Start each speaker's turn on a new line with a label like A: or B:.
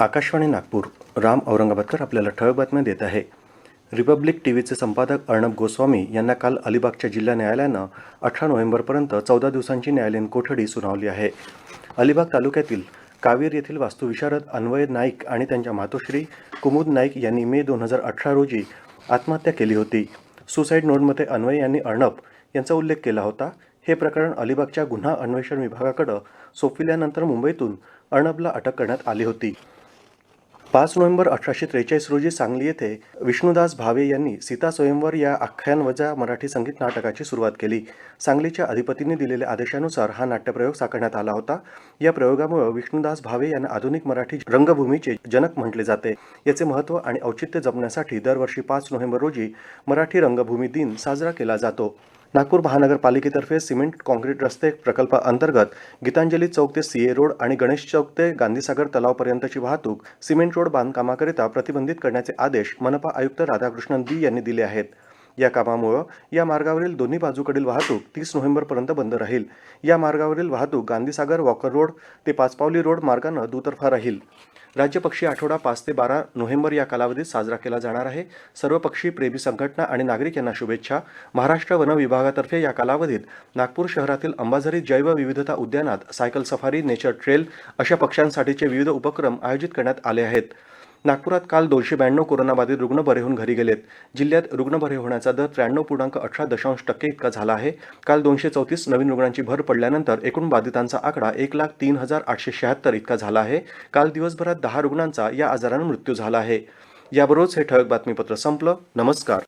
A: आकाशवाणी नागपूर राम औरंगाबादकर आपल्याला ठळक बातम्या देत आहे. रिपब्लिक टी व्हीचे संपादक अर्णब गोस्वामी यांना काल अलिबागच्या जिल्हा न्यायालयानं अठरा नोव्हेंबरपर्यंत चौदा दिवसांची न्यायालयीन कोठडी सुनावली आहे. अलिबाग तालुक्यातील कावीर येथील वास्तुविशारद अन्वय नाईक आणि त्यांच्या मातोश्री कुमुद नाईक यांनी मे दोन हजार अठरा रोजी आत्महत्या केली होती. सुसाईड नोटमध्ये अन्वय यांनी अर्णब यांचा उल्लेख केला होता. हे प्रकरण अलिबागच्या गुन्हा अन्वेषण विभागाकडं सोपविल्यानंतर मुंबईतून अर्णबला अटक करण्यात आली होती. पाच नोव्हेंबर अठराशे त्रेचाळीस रोजी सांगली येथे विष्णुदास भावे यांनी सीता स्वयंवर या आख्यानवजा मराठी संगीत नाटकाची सुरुवात केली. सांगलीच्या अधिपतींनी दिलेल्या आदेशानुसार हा नाट्यप्रयोग साकारण्यात आला होता. या प्रयोगामुळे विष्णुदास भावे यांना आधुनिक मराठी रंगभूमीचे जनक म्हटले जाते. याचे महत्त्व आणि औचित्य जपण्यासाठी दरवर्षी पाच नोव्हेंबर रोजी मराठी रंगभूमी दिन साजरा केला जातो. नागपूर महानगरपालिकेतर्फे सिमेंट काँक्रीट रस्ते प्रकल्पाअंतर्गत गीतांजली चौक ते सीए रोड आणि गणेश चौक ते गांधीसागर तलावपर्यंतची वाहतूक सिमेंट रोड बांधकामाकरिता प्रतिबंधित करण्याचे आदेश मनपा आयुक्त राधाकृष्णन बी यांनी दिले आहेत. या कामामुळं या मार्गावरील दोन्ही बाजूकडील वाहतूक तीस नोव्हेंबरपर्यंत बंद राहील. या मार्गावरील वाहतूक गांधीसागर वॉकर रोड ते पाचपावली रोड मार्गानं दुतर्फा राहील. राज्यपक्षी आठवडा पाच ते बारा नोव्हेंबर या कालावधीत साजरा केला जाणार आहे. सर्वपक्षी प्रेमी संघटना आणि नागरिक यांना शुभेच्छा. महाराष्ट्र वन विभागातर्फे या कालावधीत नागपूर शहरातील अंबाझरी जैवविविधता उद्यानात सायकल सफारी नेचर ट्रेल अशा पक्ष्यांसाठीचे विविध उपक्रम आयोजित करण्यात आले आहेत. नागपुरात काल दोनशे ब्याण्णव कोरोनाबाधित रुग्ण बरे होऊन घरी गेलेत. जिल्ह्यात रुग्ण बरे होण्याचा दर त्र्याण्णव पूर्णांक अठरा दशांश टक्के इतका झाला आहे. काल दोनशे चौतीस नवीन रुग्णांची भर पडल्यानंतर एकूण बाधितांचा आकडा एक लाख तीन हजार आठशे शहात्तर इतका झाला आहे. काल दिवसभरात दहा रुग्णांचा या आजारानं मृत्यू झाला आहे. याबरोबरच हे ठळक बातमीपत्र संपलं. नमस्कार.